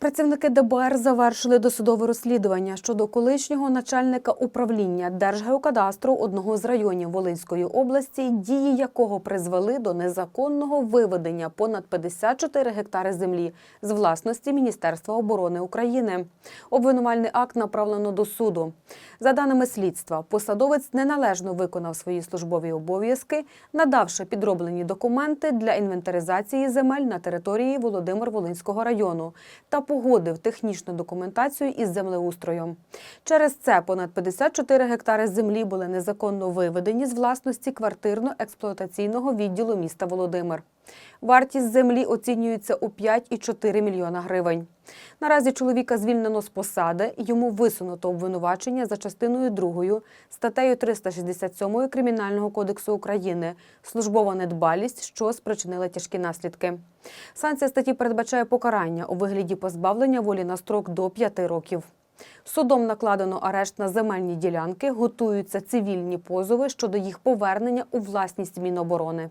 Працівники ДБР завершили досудове розслідування щодо колишнього начальника управління Держгеокадастру одного з районів Волинської області, дії якого призвели до незаконного виведення понад 54 гектари землі з власності Міністерства оборони України. Обвинувальний акт направлено до суду. За даними слідства, посадовець неналежно виконав свої службові обов'язки, надавши підроблені документи для інвентаризації земель на території Володимир-Волинського району та погодив технічну документацію із землеустрою. Через це понад 54 гектари землі були незаконно виведені з власності квартирно-експлуатаційного відділу міста Володимир. Вартість землі оцінюється у 5,4 мільйона гривень. Наразі чоловіка звільнено з посади. Йому висунуто обвинувачення за частиною 2 статтею 367 Кримінального кодексу України службова недбалість, що спричинила тяжкі наслідки. Санкція статті передбачає покарання у вигляді позбавлення волі на строк до 5 років. Судом накладено арешт на земельні ділянки, готуються цивільні позови щодо їх повернення у власність Міноборони.